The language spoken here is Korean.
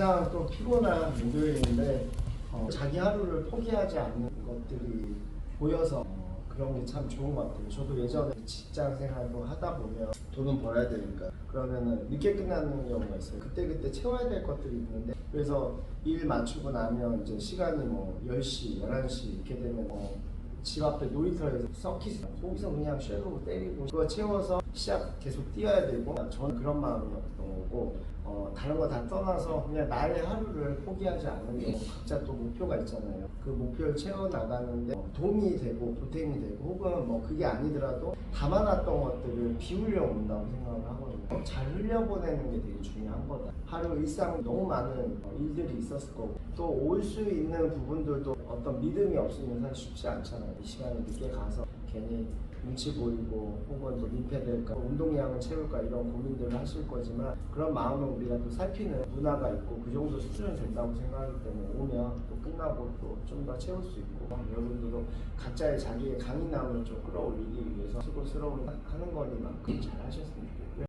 가장 또 피곤한 목요일인데 어, 자기 하루를 포기하지 않는 것들이 보여서 어, 그런 게 참 좋은 것 같아요. 저도 예전에 직장 생활도 하다 보면 돈은 벌어야 되니까 그러면은 늦게 끝나는 경우가 있어요. 그때 그때 채워야 될 것들이 있는데 그래서 일 맞추고 나면 이제 시간이 뭐 10시, 11시 이렇게 되면 어, 집 앞에 놀이터에서 서킷 거기서 그냥 쉘로 때리고 그거 채워서 시합 계속 뛰어야 되고 저는 그런 마음이었던 거고 어, 다른 거 다 떠나서 그냥 나의 하루를 포기하지 않는 게 각자 또 목표가 있잖아요. 그 목표를 채워 나가는데 어, 도움이 되고 보탬이 되고 혹은 뭐 그게 아니더라도 담아놨던 것들을 비우려 온다고 생각을 하거든요. 잘 흘려보내는 게 되게 중요한 거다. 하루 일상 너무 많은 어, 일들이 있었을 거고 또 올 수 있는 부분들도 어떤 믿음이 없으면 사실 쉽지 않잖아요 이 시간에 늦게 가서 괜히 눈치 보이고 혹은 또 민폐될까 운동량을 채울까 이런 고민들을 하실 거지만 그런 마음은 우리가 또 살피는 문화가 있고 그 정도 수준은 된다고 생각하기 때문에 오면 또 끝나고 또 좀 더 채울 수 있고 여러분들도 각자의 자기의 강인함을 좀 끌어올리기 위해서 수고스러운 하는 거니만큼 잘 하셨으면 좋겠고요.